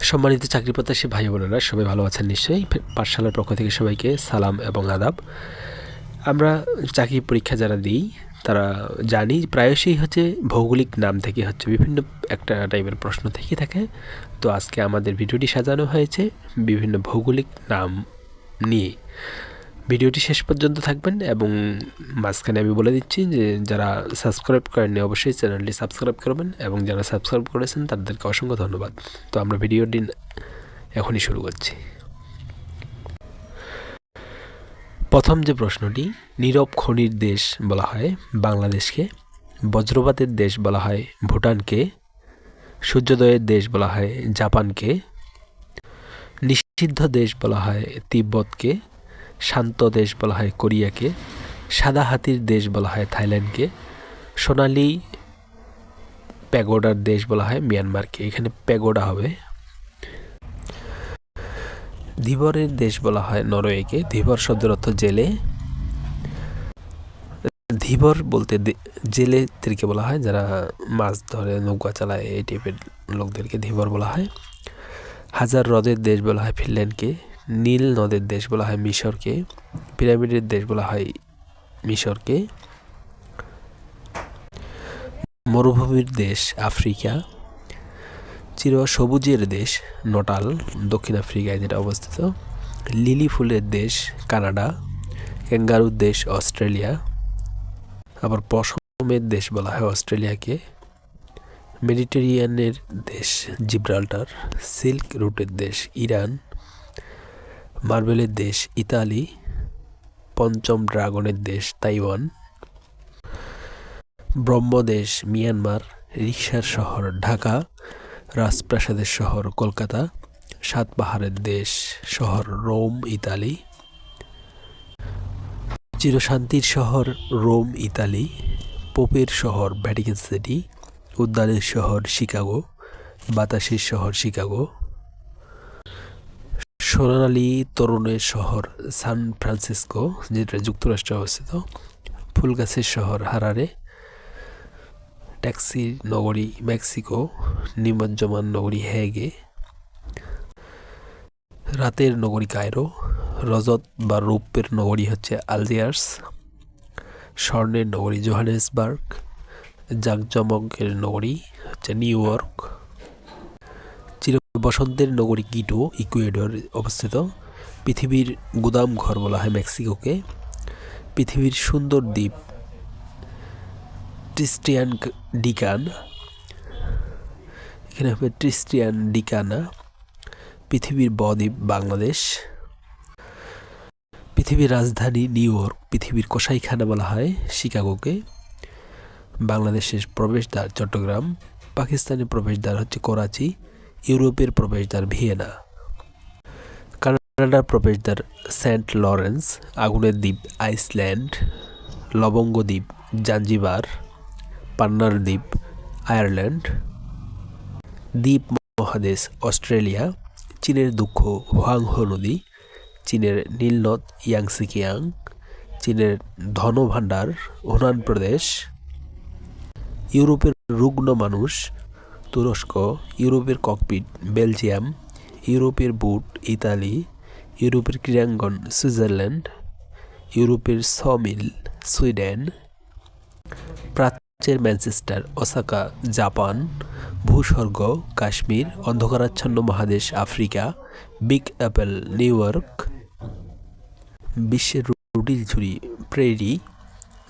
সম্মানিত চাকরি প্রত্যাশী ভাই বোনেরা, সবাই ভালো আছেন নিশ্চয়ই। পাঠশালার পক্ষ থেকে সবাইকে সালাম এবং আদাব। আমরা চাকরি পরীক্ষা যারা দিই, তারা জানি প্রায়শই হচ্ছে ভৌগোলিক নাম থেকে হচ্ছে বিভিন্ন একটা টাইপের প্রশ্ন থেকে থাকে। তো আজকে আমাদের ভিডিওটি সাজানো হয়েছে বিভিন্ন ভৌগোলিক নাম নিয়ে। ভিডিওটি শেষ পর্যন্ত থাকবেন এবং মাঝখানে আমি বলে দিচ্ছি যে যারা সাবস্ক্রাইব করেননি অবশ্যই চ্যানেলটি সাবস্ক্রাইব করবেন এবং যারা সাবস্ক্রাইব করেছেন তাদেরকে অসংখ্য ধন্যবাদ। তো আমরা ভিডিওটি এখনই শুরু করছি। প্রথম যে প্রশ্নটি, নীরব খনির দেশ বলা হয় বাংলাদেশকে, বজ্রপাতের দেশ বলা হয় ভুটানকে, সূর্যোদয়ের দেশ বলা হয় জাপানকে, নিষিদ্ধ দেশ বলা হয় তিব্বতকে শান্ত দেশ বলা হয় কোরিয়াকে, সাদা হাতির দেশ বলা হয় থাইল্যান্ডকে, সোনালি প্যাগোডার দেশ বলা হয় মিয়ানমারকে। এখানে প্যাগোডা হবে। ধীবরের দেশ বলা হয় নরওয়েকে। ধীবর শব্দের অর্থ জেলে। ধীবর বলতে জেলে জেলেদেরকে বলা হয়, যারা মাছ ধরে, নৌকা চালায়, এই টাইপের লোকদেরকে ধীবর বলা হয়। হাজার হ্রদের দেশ বলা হয় ফিনল্যান্ডকে। নীল নদের দেশ বলা হয় মিশরকে, পিরামিডের দেশ বলা হয় মিশরকে। মরুভূমির দেশ আফ্রিকা, চির সবুজের দেশ নটাল, দক্ষিণ আফ্রিকায় যেটা অবস্থিত। লিলি ফুলের দেশ কানাডা ক্যাঙ্গারুর দেশ অস্ট্রেলিয়া, আবার পশমের দেশ বলা হয় অস্ট্রেলিয়াকে। মেডিটেরিয়ানের দেশ জিব্রাল্টার, সিল্ক রুটের দেশ ইরান মার্বেলের দেশ ইতালি, পঞ্চম ড্রাগনের দেশ তাইওয়ান ব্রহ্মদেশ মিয়ানমার রিক্সার শহর ঢাকা, রাজপ্রাসাদের শহর কলকাতা, সাত পাহাড়ের দেশ শহর রোম, ইতালি, চিরশান্তির শহর রোম, ইতালি, পোপের শহর ভ্যাটিকান সিটি, উদ্যানের শহর শিকাগো, বাতাসের শহর শিকাগো সোনালী তরুণের শহর সান ফ্রান্সিসকো, যেটা যুক্তরাষ্ট্রে অবস্থিত, ফুলগাছের শহর হারারে ট্যাক্সি নগরী মেক্সিকো, নিমজ্জমান নগরী হ্যাগে রাতের নগরী কায়রো, রজত বা রৌপ্যের নগরী হচ্ছে আলজিয়ার্স, স্বর্ণের নগরী জোহানেসবার্গ, জাকজমকের নগরী হচ্ছে নিউ ইয়র্ক। বসন্তের নগরী কিটো ইকুয়েডর অবস্থিত। পৃথিবীর গুদাম ঘর বলা হয় মেক্সিকোকে। পৃথিবীর সুন্দর দ্বীপ ট্রিস্টিয়ান ডিকান। এখানে হবে ট্রিস্টিয়ান ডিকানা। পৃথিবীর বদ্বীপ বাংলাদেশ। পৃথিবীর রাজধানী নিউ ইয়র্ক, পৃথিবীর কসাইখানা বলা হয় শিকাগোকে। বাংলাদেশের প্রবেশদ্বার চট্টগ্রাম। পাকিস্তানের প্রবেশদ্বার হচ্ছে করাচি। ইউরোপের প্রবেশদ্বার ভিয়েনা। কানাডার প্রবেশদ্বার সেন্ট লরেন্স, আগুনের দ্বীপ আইসল্যান্ড, লবঙ্গ দ্বীপ জাঞ্জিবার, পান্নার দ্বীপ আয়ারল্যান্ড, দ্বীপ মহাদেশ অস্ট্রেলিয়া, চীনের দুঃখ হোয়াংহো নদী, চীনের নীলনদ ইয়াংসিকিয়াং, চীনের ধনভাণ্ডার হুনান প্রদেশ, ইউরোপের রুগ্ন মানুষ তুরস্ক, ইউরোপের ককপিট, বেলজিয়াম, ইউরোপের বুট, ইতালি, ইউরোপের ক্রীড়াঙ্গন, সুইজারল্যান্ড, ইউরোপের সমিল সুইডেন, প্রাচ্যের ম্যানচেস্টার, ওসাকা, জাপান, ভূস্বর্গ, কাশ্মীর, অন্ধকারাচ্ছন্ন মহাদেশ, Africa, big apple, New York, বিশ্বের রুটিল ঝুড়ি প্রেরি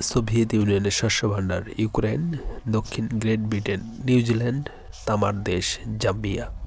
সোভিয়েত ইউনিয়নের শস্য ভাণ্ডার ইউক্রেন দক্ষিণ গ্রেট ব্রিটেন নিউজিল্যান্ড তামার দেশ জাম্বিয়া।